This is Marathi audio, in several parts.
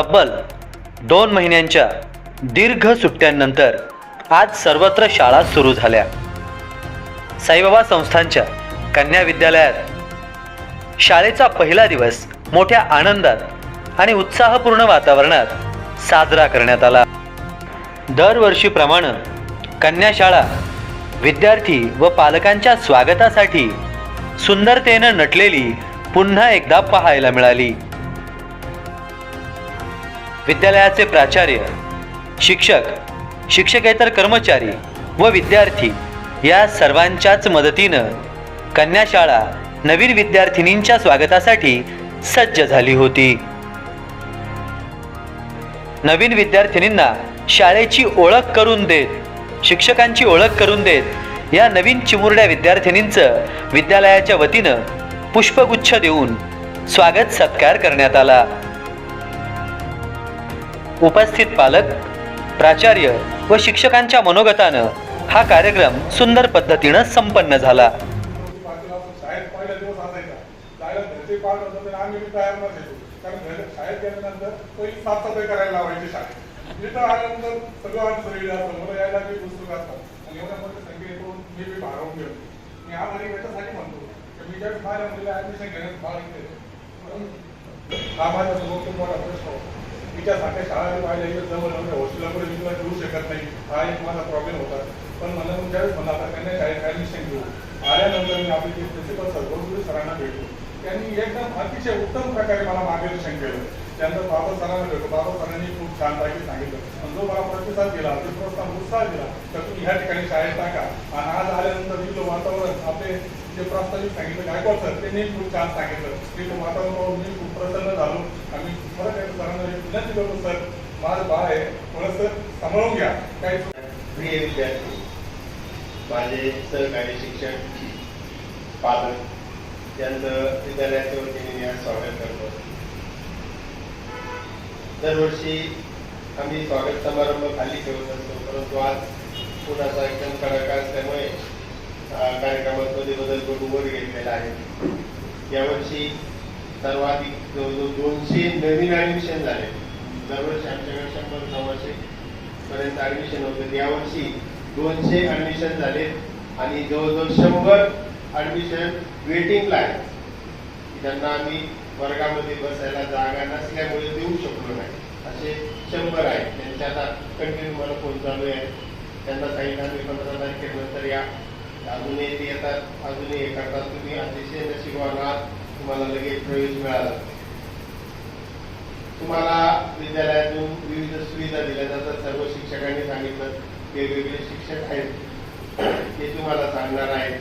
तब्बल दोन महिन्यांच्या दीर्घ सुट्ट्यांनंतर आज सर्वत्र शाळा सुरू झाल्या. साईबाबा संस्थांच्या कन्या विद्यालयात शाळेचा पहिला दिवस मोठ्या आनंदात आणि उत्साहपूर्ण वातावरणात साजरा करण्यात आला. दरवर्षीप्रमाणे कन्या शाळा विद्यार्थी व पालकांच्या स्वागतासाठी सुंदरतेनं नटलेली पुन्हा एकदा पाहायला मिळाली. विद्यालयाचे प्राचार्य शिक्षक शिक्षकेतर कर्मचारी व विद्यार्थी या सर्वांच्याच मदतीनं कन्या शाळा नवीन विद्यार्थिनींच्या स्वागतासाठी सज्ज झाली होती. नवीन विद्यार्थिनींना शाळेची ओळख करून देत शिक्षकांची ओळख करून देत या नवीन चिमुरड्या विद्यार्थिनींचं विद्यालयाच्या वतीनं पुष्पगुच्छ देऊन स्वागत सत्कार करण्यात आला. उपस्थित पालक प्राचार्य व शिक्षकांच्या मनोगतानं हा कार्यक्रम सुंदर पद्धतीनं संपन्न झाला. तिच्या सारख्या शाळेत तर शाळा जवळ नव्हत्या हॉस्टेलला पण मी ठेवू शकत नाही. हा एक माझा प्रॉब्लेम होता. पण मला मग मला आता शाळेत ॲडमिशन घेऊ आल्यानंतर मी आपले जे प्रिन्सिपल सर गुरुजी सरांना भेटलो. त्यांनी एकदम अतिशय उत्तम प्रकारे मला मार्गदर्शन केलं. त्यानंतर बाबा सरांना भेटलो. बाबा सरांनी खूप छानपैकी सांगितलं. आणि जो मला प्रतिसाद दिला जो प्रोत्साहन उत्साह दिला तर तुम्ही ह्या ठिकाणी शाळेत टाका. आणि आज आल्यानंतर तिथलं वातावरण आपले जे प्रास्ताविक सांगितलं गायकवाड सर त्यांनी खूप छान सांगितलं? तिथलं वातावरण पाहून मी खूप प्रसन्न झालो. आम्ही खरं एकदा सरांना विनंती करतो सर माझं बाळ आहे. थोडंसं सांभाळून घ्या. काही प्रिय विद्यार्थी माझे सहकारी शिक्षक पालक त्यांचं विद्यालयाच्या वतीने मी आज स्वागत करतो. दरवर्षी आम्ही स्वागत समारंभ खाली ठेवत असतो परंतु आज पुण्याचा एकदम कडक असल्यामुळे कार्यक्रमांमध्ये बदल करून वर घेतलेला आहे. यावर्षी सर्वाधिक जवळजवळ दोनशे नवीन ऍडमिशन झाले. दरवर्षी आमच्याकडे शंभर सव्वाशे पर्यंत ऍडमिशन होते. यावर्षी दोनशे ऍडमिशन झाले आणि जवळजवळ शंभर ऍडमिशन वेटिंगला आहे त्यांना आम्ही वर्गामध्ये बसायला जागा नसल्यामुळे देऊ शकलो नाही. असे शंभर आहेत. त्यांच्या आता कंटिन्यू मला फोन चालू आहे. त्यांना सांगितलं आम्ही पंधरा तारखेनंतर या अजूनही ते येतात अजूनही हे करतात तुम्ही अतिशय नशिबवान तुम्हाला लगेच प्रवेश मिळाला. तुम्हाला विद्यालयातून विविध सुविधा दिल्या जातात. सर्व शिक्षकांनी सांगितलं वेगवेगळे शिक्षक आहेत. ते तुम्हाला सांगणार आहेत.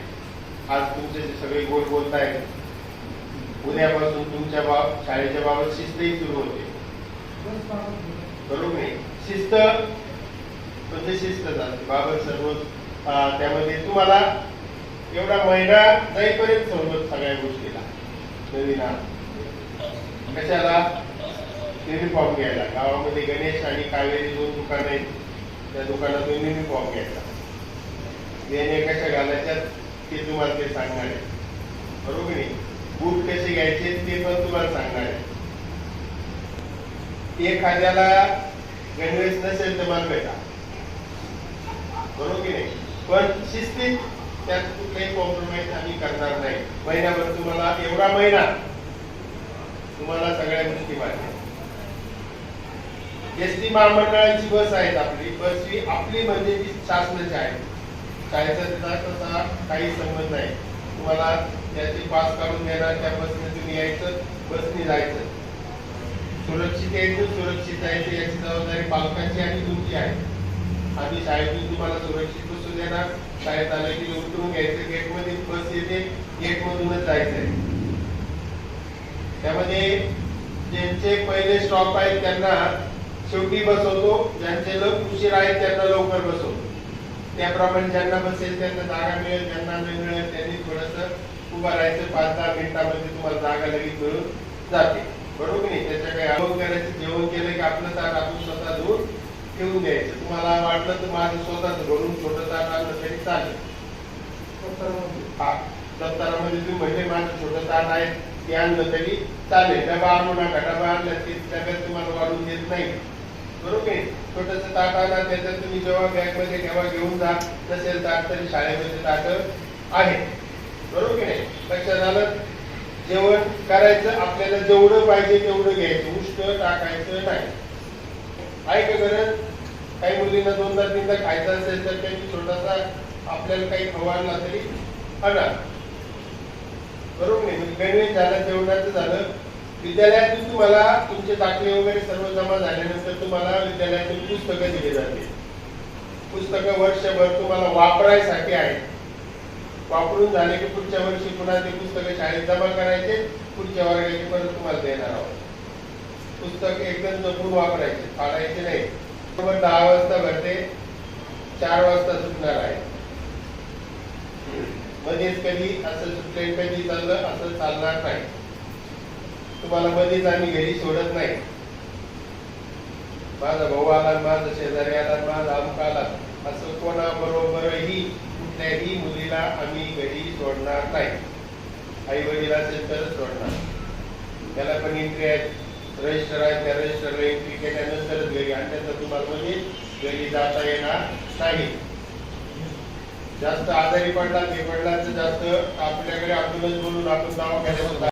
आज तुमचे जे सगळे गोड बोलत आहेत उद्यापासून तुमच्या बाब शाळेच्या बाबत शिस्तही सुरू होते. बरोबर आहे. शिस्त म्हणजे शिस्त जाते. बाबत सर्व त्यामध्ये तुम्हाला एवढा महिना जाईपर्यंत समजत सगळ्या गोष्टीला. नवीन कशाला? युनिफॉर्म घ्यायला. गावामध्ये गणेश आणि कावेरी दोन दुकान आहेत. त्या दुकानातून युनिफॉर्म घ्यायचा. देणे कशा घालायच्या ते तुम्हाला ते सांगणार आहे. बरोबर आहे बूट कसे घ्यायचे ते पण तुम्हाला सांगणार आहे. एखाद्याला गणवेश नसेल तर मला भेटा. बरोबर की नाही? पण शिस्तीत त्यात कुठलाही कॉम्प्रोमाइज आम्ही करणार नाही. महिन्याभर तुम्हाला एवढा महिना तुम्हाला सगळ्या गोष्टी माहिती एस टी महामंडळाची बस आहेत आपली बस ही आपली म्हणजे ती शासनाची आहे. शाळेचा तिचा तसा काही संबंध नाही. तुम्हाला त्याची पास काढून देणार त्या बसने तुम्ही यायचं बसने जायचं. सुरक्षित यायचं सुरक्षित जायचं याची जबाबदारी पालकांची आणि तुमची आहे. आम्ही शाळेतून तुम्हाला सुरक्षित बसू देणार शाळेत आलं की उतरून घ्यायचं गेटमध्ये बस येते गेट मधूनच जायचंय. त्यामध्ये ज्यांचे पहिले स्टॉप आहेत त्यांना शेवटी बसवतो ज्यांचे लोक उशीर आहेत त्यांना लवकर बसवतो त्याप्रमाणे ज्यांना बसेल त्यांना जागा मिळेल ज्यांना नाही मिळेल त्यांनी थोडस उभं राहायचं पाच दहा मिनिटामध्ये तुम्हाला जागा लगेच मिळून जाते. बरोबर नाही? त्याच्या काही अनुभव करायचं जेवण केलं की आपलं ताट आपण स्वतः धुवून ठेवून द्यायचं. तुम्हाला वाटलं तर माझं स्वतःच भरून छोटं आणलं तरी चालेल. हा दप्तरामध्ये तुम्ही म्हणजे माझं छोटं ताट आहे ते आणलं तरी चालेल. डबा आणू नका डबा आणला ते डब्यात तुम्हाला वाढून देत नाही. बरोबर आहे? छोटस ताट आणा त्याच्यात तुम्ही जेव्हा बॅगमध्ये केव्हा घेऊन जा. नसेल ताट तरी शाळेमध्ये ताट आहे. बरोबर आहे? कशा लक्षात आलं? जेवण करायचं आपल्याला जेवढं पाहिजे तेवढं घ्यायचं. उष्ट टाकायचं नाही. आहे का गरज? काही मुलींना दोनदा तीनदा खायचं असेल तर त्यांनी छोटासा आपल्याला काही खाऊ तरी आणा बरोबर नाही? म्हणजे गणवेश झालं जेवणाचं झालं. विद्यालयातून तुम्हाला तुमचे दाखले वगैरे सर्व जमा झाल्यानंतर तुम्हाला विद्यालयातून पुस्तकं दिली जाते पुस्तकं वर्षभर तुम्हाला वापरायसाठी आहेत. वापरून झाले की पुढच्या वर्षी पुन्हा ते पुस्तकं शाळेत जमा करायचे पुढच्या वर्गाची परत तुम्हाला देणार आहोत. पुस्तक एकदम जपून वापरायचे. फाडायचे नाही. बरोबर दहा वाजता भरते चार वाजता सुटणार आहे. मध्येच कधी असं सुटले कधी चाललं असं चालणार नाही. तुम्हाला मध्येच आम्ही घरी सोडत नाही. माझा भाऊ आला माझा शेजारी आला माझा अमुक आला. असं कोणाबरोबरही कुठल्याही मुलीला आम्ही घरी सोडणार नाही. आई वडील असेल तरच सोडणार. त्याला पण एंट्री आहे रजिस्टर आहे त्या रजिस्टर एंट्री केल्यानंतरच घरी आणि त्याचा तुम्हाला म्हणजे घरी जाता येणार नाही. जास्त आजारी पडला ते पडला तर जास्त आपल्याकडे आपणच बोलून आपण दवाखान्यात